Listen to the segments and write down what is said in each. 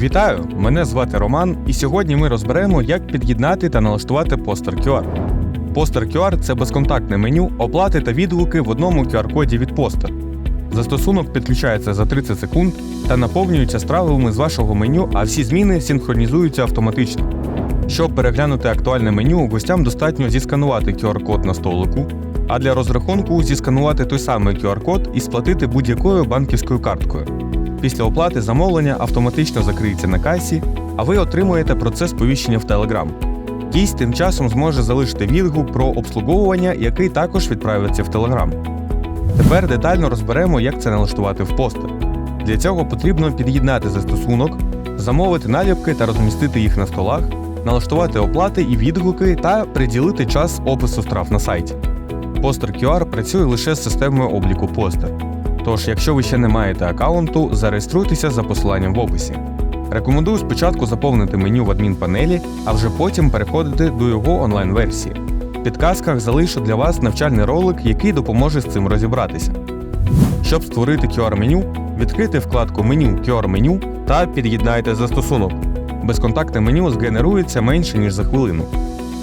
Вітаю! Мене звати Роман, і сьогодні ми розберемо, як під'єднати та налаштувати постер QR. Постер QR – це безконтактне меню, оплати та відгуки в одному QR-коді від постер. Застосунок підключається за 30 секунд та наповнюється стравами з вашого меню, а всі зміни синхронізуються автоматично. Щоб переглянути актуальне меню, гостям достатньо зісканувати QR-код на столику, а для розрахунку зісканувати той самий QR-код і сплатити будь-якою банківською карткою. Після оплати замовлення автоматично закриється на касі, а ви отримуєте процес повіщення в Telegram. Гість тим часом зможе залишити відгук про обслуговування, який також відправиться в Telegram. Тепер детально розберемо, як це налаштувати в постер. Для цього потрібно під'єднати застосунок, замовити наліпки та розмістити їх на столах, налаштувати оплати і відгуки та приділити час опису страв на сайті. Постер QR працює лише з системою обліку постер. Тож, якщо ви ще не маєте аккаунту, зареєструйтеся за посиланням в описі. Рекомендую спочатку заповнити меню в адмінпанелі, а вже потім переходити до його онлайн-версії. В підказках залишу для вас навчальний ролик, який допоможе з цим розібратися. Щоб створити QR-меню, відкрити вкладку Меню QR-меню та під'єднайте застосунок. Безконтактне меню згенерується менше, ніж за хвилину.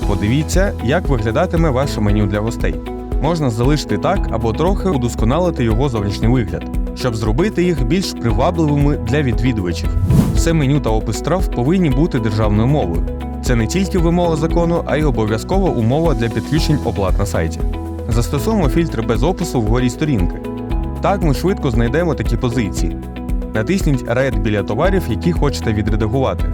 Подивіться, як виглядатиме ваше меню для гостей. Можна залишити так або трохи удосконалити його зовнішній вигляд, щоб зробити їх більш привабливими для відвідувачів. Все меню та опис страв повинні бути державною мовою. Це не тільки вимога закону, а й обов'язкова умова для підключень оплат на сайті. Застосуємо фільтри без опису вгорі сторінки. Так ми швидко знайдемо такі позиції. Натисніть Red біля товарів, які хочете відредагувати.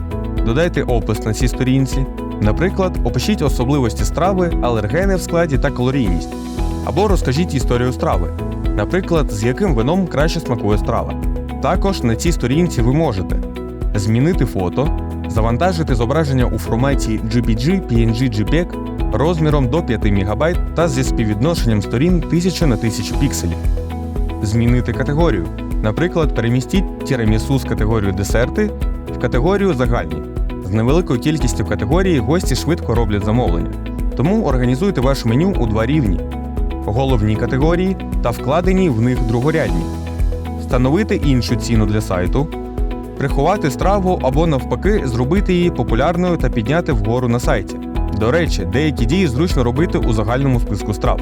Додайте опис на цій сторінці. Наприклад, опишіть особливості страви, алергени в складі та калорійність. Або розкажіть історію страви, наприклад, з яким вином краще смакує страва. Також на цій сторінці ви можете змінити фото, завантажити зображення у форматі JPG, PNG, JPEG розміром до 5 МБ та зі співвідношенням сторін 1000 на 1000 пікселів. Змінити категорію. Наприклад, перемістіть тірамісу з категорію десерти в категорію загальні. Невеликою кількістю категорій гості швидко роблять замовлення. Тому організуйте ваше меню у два рівні: головні категорії та вкладені в них другорядні, встановити іншу ціну для сайту, приховати страву або навпаки зробити її популярною та підняти вгору на сайті. До речі, деякі дії зручно робити у загальному списку страв.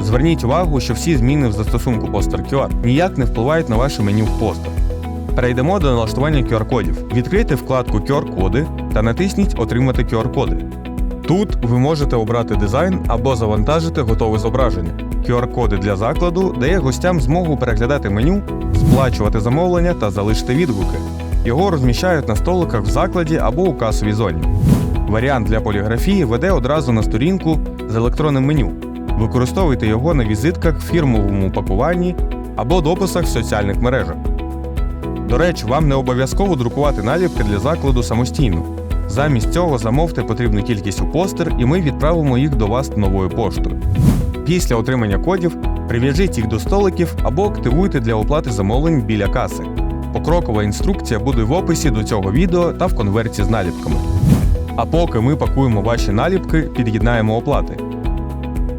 Зверніть увагу, що всі зміни в застосунку Poster QR ніяк не впливають на ваше меню в постер. Перейдемо до налаштування QR-кодів. Відкрийте вкладку QR-коди та натисніть Отримати QR-коди. Тут ви можете обрати дизайн або завантажити готове зображення. QR-коди для закладу дає гостям змогу переглядати меню, сплачувати замовлення та залишити відгуки. Його розміщають на столиках в закладі або у касовій зоні. Варіант для поліграфії веде одразу на сторінку з електронним меню. Використовуйте його на візитках, фірмовому пакуванні або дописах в соціальних мережах. До речі, вам не обов'язково друкувати наліпки для закладу самостійно. Замість цього замовте потрібну кількість у постер, і ми відправимо їх до вас новою поштою. Після отримання кодів прив'яжіть їх до столиків або активуйте для оплати замовлень біля каси. Покрокова інструкція буде в описі до цього відео та в конверті з наліпками. А поки ми пакуємо ваші наліпки, під'єднаємо оплати.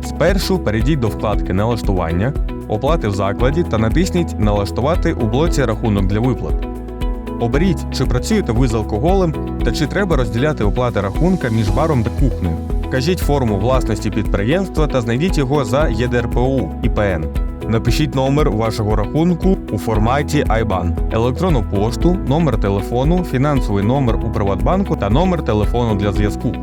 Спершу перейдіть до вкладки Налаштування, оплати в закладі та натисніть Налаштувати у блоці рахунок для виплат. Оберіть, чи працюєте ви з алкоголем та чи треба розділяти оплати рахунка між баром та кухнею. Вкажіть форму власності підприємства та знайдіть його за ЄДРПОУ ІПН. Напишіть номер вашого рахунку у форматі IBAN, електронну пошту, номер телефону, фінансовий номер у Приватбанку та номер телефону для зв'язку.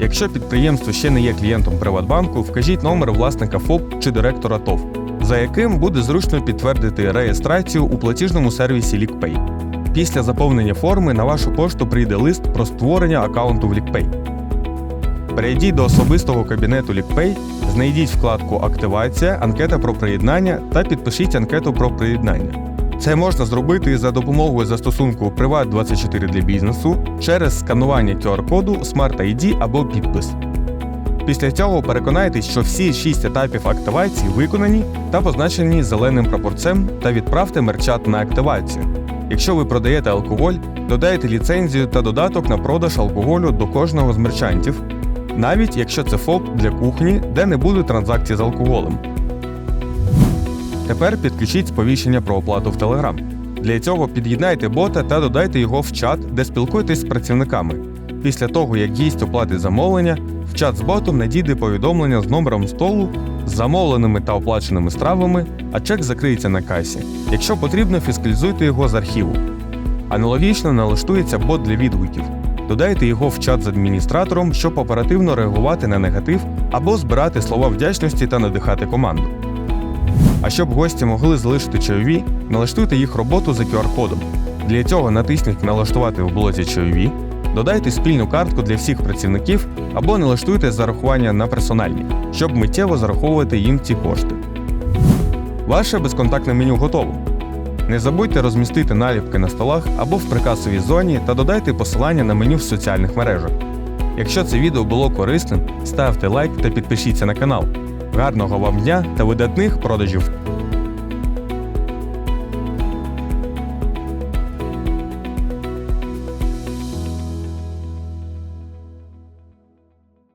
Якщо підприємство ще не є клієнтом Приватбанку, вкажіть номер власника ФОП чи директора ТОВ, за яким буде зручно підтвердити реєстрацію у платіжному сервісі LickPay. Після заповнення форми на вашу пошту прийде лист про створення аккаунту в LickPay. Перейдіть до особистого кабінету LickPay, знайдіть вкладку Активація, анкета про приєднання та підпишіть анкету про приєднання. Це можна зробити за допомогою застосунку Privat24 для бізнесу через сканування QR-коду, Smart ID або підпис. Після цього переконайтесь, що всі 6 етапів активації виконані та позначені зеленим прапорцем та відправте мерчат на активацію. Якщо ви продаєте алкоголь, додайте ліцензію та додаток на продаж алкоголю до кожного з мерчантів, навіть якщо це ФОП для кухні, де не буде транзакцій з алкоголем. Тепер підключіть сповіщення про оплату в Telegram. Для цього під'єднайте бота та додайте його в чат, де спілкуєтесь з працівниками. Після того, як гість оплатить замовлення, в чат з ботом надійде повідомлення з номером столу, з замовленими та оплаченими стравами, а чек закриється на касі. Якщо потрібно, фіскалізуйте його з архіву. Аналогічно налаштується бот для відгуків. Додайте його в чат з адміністратором, щоб оперативно реагувати на негатив або збирати слова вдячності та надихати команду. А щоб гості могли залишити чайові, налаштуйте їх роботу за QR-кодом. Для цього натисніть Налаштувати в блоці чайові, додайте спільну картку для всіх працівників або налаштуйте зарахування на персональні, щоб миттєво зараховувати їм ці кошти. Ваше безконтактне меню готово. Не забудьте розмістити наліпки на столах або в прикасовій зоні та додайте посилання на меню в соціальних мережах. Якщо це відео було корисним, ставте лайк та підпишіться на канал. Гарного вам дня та видатних продажів!